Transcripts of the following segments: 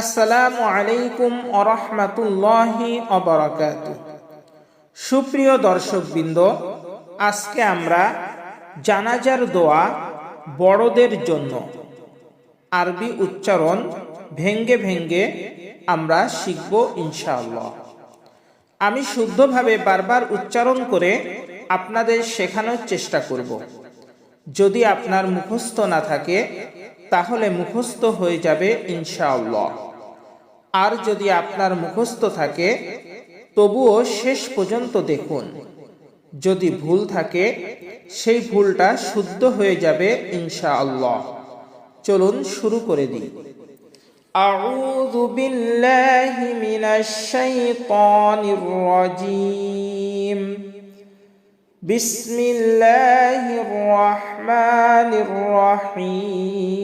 আসসালামু আলাইকুম আরহামাতুল্লাহি অবরাকাত সুপ্রিয় দর্শকবৃন্দ, আজকে আমরা জানাজার দোয়া বড়দের জন্য আরবি উচ্চারণ ভেঙ্গে ভেঙ্গে আমরা শিখব ইনশাআল্লাহ। আমি শুদ্ধভাবে বারবার উচ্চারণ করে আপনাদের শেখানোর চেষ্টা করব। যদি আপনার মুখস্থ না থাকে, তাহলে মুখস্থ হয়ে যাবে ইনশাআল্লাহ। আর যদি আপনার মুখস্থ থাকে তবুও শেষ পর্যন্ত দেখুন যদি ভুল থাকে সেই ভুলটা শুদ্ধ হয়ে যাবে ইনশাআল্লাহ চলুন শুরু করে দিই أعوذ بالله من الشيطان الرجيم بسم الله الرحمن الرحيم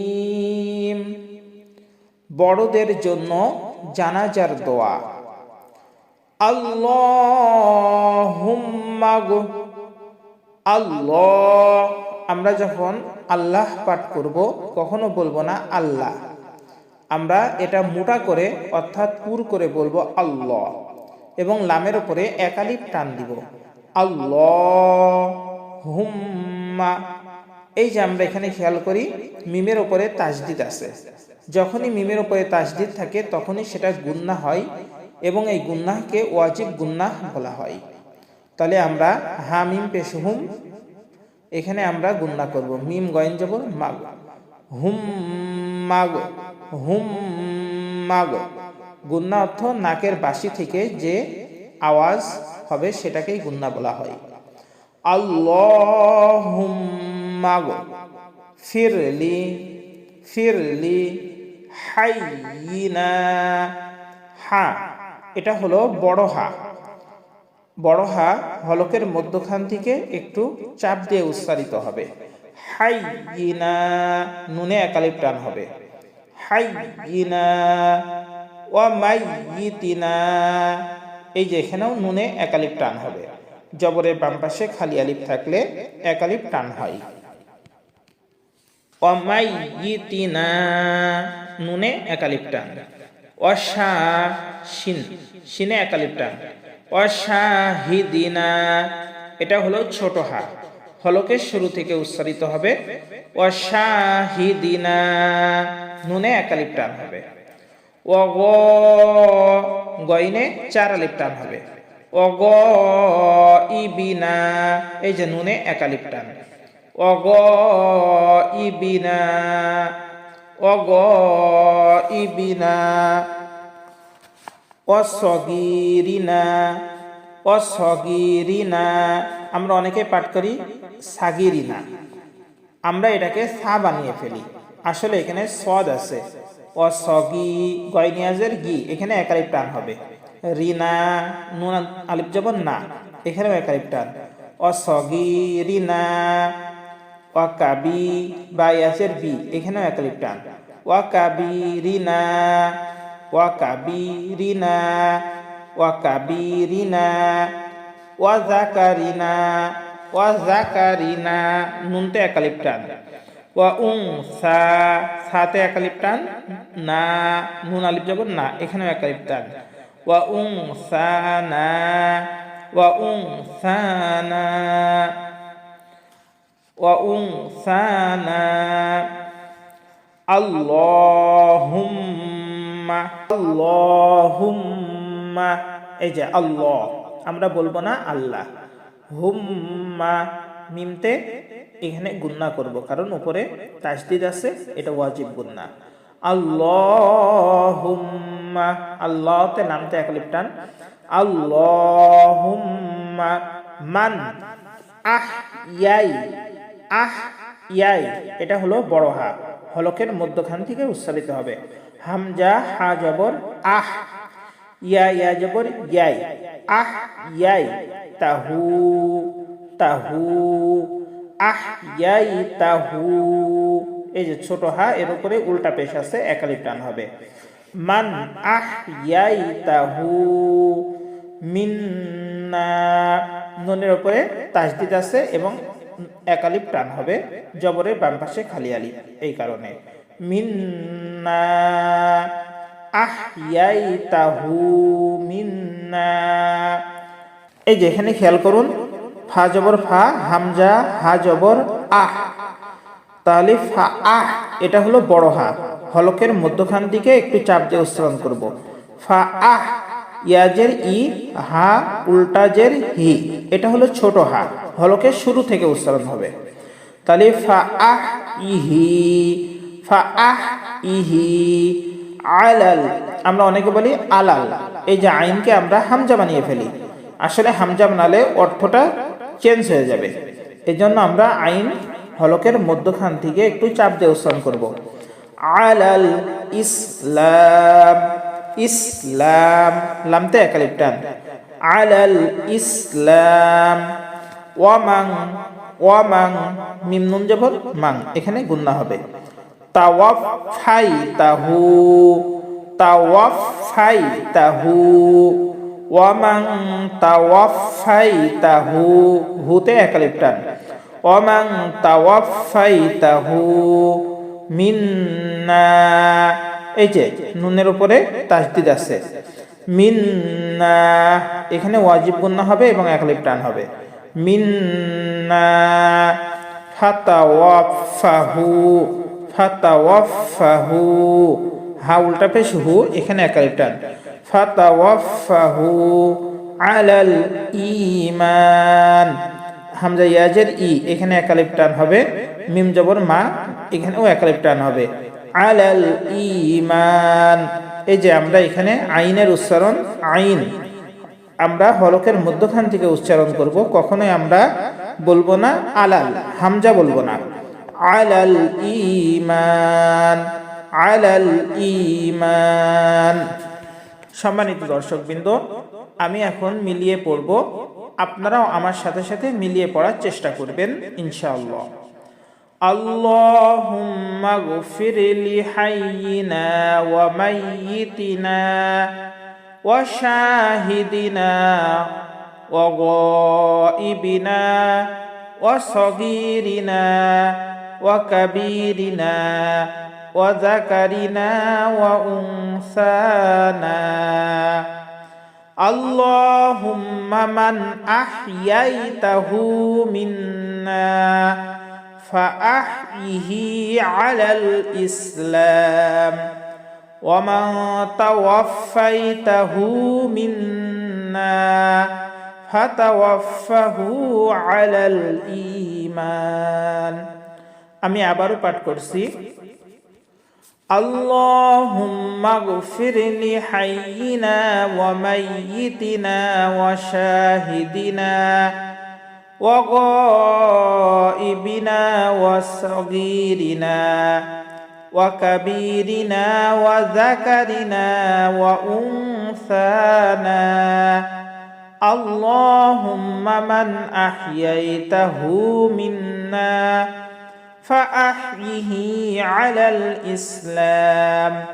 বড়দের জন্য জানাজার দোয়া। আল্লাহুম্মা গো। আল্লাহ, আমরা যখন আল্লাহ পাঠ করব, কখনো বলব না আল্লাহ। আমরা এটা মোটা করে, অর্থাৎ পুর করে বলব আল্লাহ। এবং লামের উপরে একালিপ টান দিব। আল্লাহ হুম্মা এই যে আমরা এখানে খেয়াল করি, মিমের ওপরে তাজদিদ আছে। যখনই মিমের উপরে তাজদিদ থাকে, তখনই সেটা গুন্না হয় এবং এই গুন্নাহকে ওয়াজিব গুন্নাহ বলা হয়। তাহলে আমরা হা, মিম পেশুহুম এখানে আমরা গুন্না করব। মিম, গয়েন যাব মাগ। হুম মাগ। হুম, মাগ। গুন্না অর্থ নাকের বাসি থেকে যে আওয়াজ হবে সেটাকেই গুন্না বলা হয়। আল্লাহুম্মাগ ফিরলি ফিরলি হাইয়িনা। হা, এটা হলো বড় হা। বড় হা হলকের মধ্যখান থেকে একটু চাপ দিয়ে উচ্চারিত হবে। হাইয়িনা, নুনে একালিপ টান হবে। হাইয়িনা, ওয়া মাইয়িতিনা। এই যে এখানেও নুনে একালিপ টান হবে। জবরের বাম পাশে খালি আলিফ থাকলে একালিপ টান হয়। অমাইয়িতিনা নুনে একালিপ টান অশা শিন শিনে একালিপ টান অশাহিদিনা। এটা হলো ছোট হা হলকের শুরু থেকে উচ্চারিত হবে অশাহিদিনা। নুনে একালিপ টান হবে। অগ গইনে চার আলিপ হবে। অগ ইবিনা। এই যে নুনে একালিপ টান অগ ইবিনা অসগিরিনা অসগিরিনা। আমরা অনেকে পাঠ করি সাগিরিনা। আমরা এটাকে সা বানিয়ে ফেলি। আসলে এখানে সদ আছে। অসগি, গয়নিয়াজের গি, এখানে একালিপ টান হবে। রিনা, নুন আলিপ যাব না, এখানেও একালিপ টান অসগি রিনা ওয়াকাবি বা ইয়াসের বি, এখানেও একালিপ টান ওয়াকাবি রিনা ওয়াকাবি রিনা ওয়াকাবি রিনা ওয়াজাকারিনা ওয়াজাকারিনা, নুনতে একালিপ টান ওয়া উং, সা, সাতে একালিপ টান না, নুন আলিপ যাব না, এখানেও একালিপ টান ওয়া উং সানা ওয়া উং সানা ওয়া সানা আল্লাহুম্মা আল্লাহুম্মা। এই যে আল্লাহ, আমরা বলব না আল্লাহ। হুম্মা, মিমতে এখানে গুন্না করব, কারণ উপরে তাসদিদ আছে, এটা ওয়াজিব গুন্না আল্লাহুম্মা, আল্লাহতে নামতে একলিপ টান। আল্লাহুম্মা, মান আহ ইয়াই আহ, ইয়াই, এটা হলো বড় হা। হলকের মধ্যখান থেকে উচ্চারিত হবে। হামজা, হা জবর, আহ। ইয়া ইয়া জবর, ইয়াই। আহ, ইয়াই, তাহু তাহু। আহ, ইয়াই, তাহু। এই যে ছোট হা, এর উপরে উল্টা পেশ আছে একালিপ টান হবে। মান, আহ, ইয়াই, তাহু। মিন্না, নুনের উপরে তাসদিদ আছে এবং একালিপ টান হবে জবরের বাম পাশে খালি আলিফ এই কারণে। মিন্না মিন্না। এই যে, এখানে খেয়াল করুন, ফা জবর ফা, হামজা, হা জবর, আহ। তাহলে ফা, আহ, এটা হলো বড় হা। হলকের মধ্যখান দিকে একটু চাপ দিয়ে উচ্চারণ করব। ফা, আহ, ইয়াজের ই, হা উল্টাজের হি, এটা হলো ছোট হা। হলকের শুরু থেকে উচ্চারণ হবে। তাহলে ফা আহ ইহি, ফা আহ ইহি, আলাল, আমরা অনেকে বলি আলাল। এই যে আইনকে আমরা হামজা বানিয়ে ফেলি। আসলে হামজা বানালে অর্থটা চেঞ্জ হয়ে যাবে। এই জন্য আমরা আইন হলকের মধ্যখান থেকে একটু চাপ দিয়ে উচ্চারণ করব। আলাল ইসলাম ইসলাম, লামতে একালিপ টান আলাল ইসলাম। ওয়ামাং ওয়ামাং, মিম নুন জবর মাং, এখানে গুন্না হবে। তাওয়াফ ফাই তাহু তাওয়াফ ফাই তাহু ওয়ামাং তাওয়াফ ফাই তাহু হুতে একালিপ টান। ওয়ামাং তাওয়াফ ফাই তাহু মিন্না, এই যে নুনের উপরে তাসদিদ আছে। মিন্না, এখানে ওয়াজিব গুন্না হবে এবং একলিপ টান হবে। মিন্না ফাতাওয়াফাহু ফাতাওয়াফাহু। হা, উল্টা পেশ হু, এখানে একালিপ টান। ফাতাওয়াফাহু ঈমান। হামজা ইয়াজের ই, এখানে একালিপ হবে। মিম জবর মা, এখানেও একালিপ টান হবে। আলাল ঈমান। এই যে আমরা এখানে আইনের উচ্চারণ, আইন। আমরা হলকের মধ্যখান থেকে উচ্চারণ করব কখনোই আমরা বলবো না আলাল হামজা বলবো না আলাল ঈমান আলাল ঈমান সম্মানিত দর্শকবৃন্দ আমি এখন মিলিয়ে পড়ব আপনারাও আমার সাথে সাথে মিলিয়ে পড়ার চেষ্টা করবেন ইনশাআল্লাহ اللهم اغفر لحينا وميتنا وشاهدنا وغائبنا وصغيرنا وكبيرنا وذكرنا وأنثانا اللهم من أحييته منا فأحيه على الإسلام ومن توفيته منا فتوفه على الإيمان আমি আবারও পাঠ করছি اللهم اغفر لحينا وميتنا وشاهدنا وغائبنا وصغيرنا وكبيرنا وذكرنا وأنثانا اللهم من أحييته منا فأحيه على الإسلام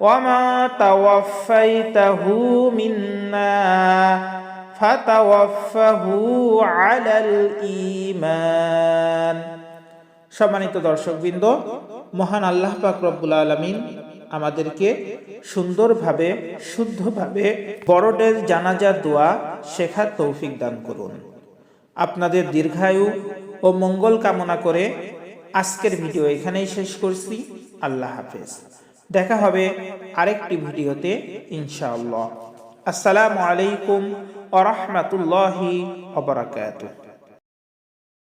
وما توفيته منا ফাতাওয়াফাহু আলাল ঈমান সম্মানিত দর্শকবৃন্দ মহান আল্লাহ পাক রব্বুল আলামিন আমাদেরকে সুন্দরভাবে, শুদ্ধভাবে বড়দের জানাজা, দোয়া শেখার তৌফিক দান করুন। আপনাদের দীর্ঘায়ু ও মঙ্গল কামনা করে আজকের ভিডিও এখানেই শেষ করছি। আল্লাহ হাফেজ। দেখা হবে আরেকটি ভিডিওতে, ইনশাআল্লাহ। আসসালামু আলাইকুম ওরহমতুল্লাহি ওবরাকাতুহ